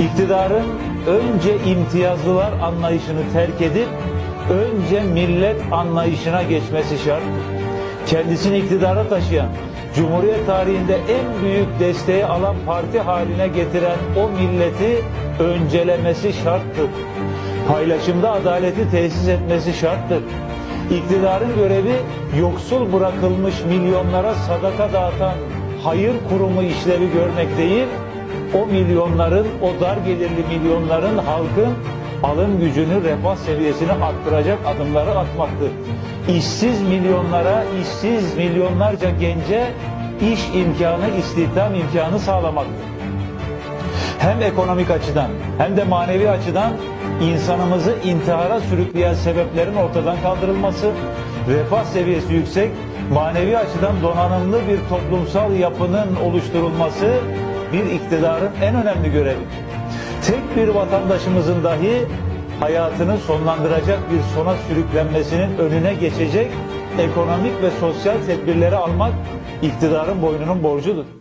İktidarın önce imtiyazlılar anlayışını terk edip önce millet anlayışına geçmesi şart. Kendisini iktidara taşıyan, Cumhuriyet tarihinde en büyük desteği alan parti haline getiren o milleti öncelemesi şarttır. Paylaşımda adaleti tesis etmesi şarttır. İktidarın görevi yoksul bırakılmış milyonlara sadaka dağıtan hayır kurumu işlevi görmek değil, o milyonların, o dar gelirli milyonların halkın alım gücünü, refah seviyesini arttıracak adımları atmaktır. İşsiz milyonlara, işsiz milyonlarca gence iş imkanı, istihdam imkanı sağlamaktır. Hem ekonomik açıdan hem de manevi açıdan insanımızı intihara sürükleyen sebeplerin ortadan kaldırılması, refah seviyesi yüksek, manevi açıdan donanımlı bir toplumsal yapının oluşturulması bir iktidarın en önemli görevi. Tek bir vatandaşımızın dahi hayatını sonlandıracak bir sona sürüklenmesinin önüne geçecek ekonomik ve sosyal tedbirleri almak iktidarın boynunun borcudur.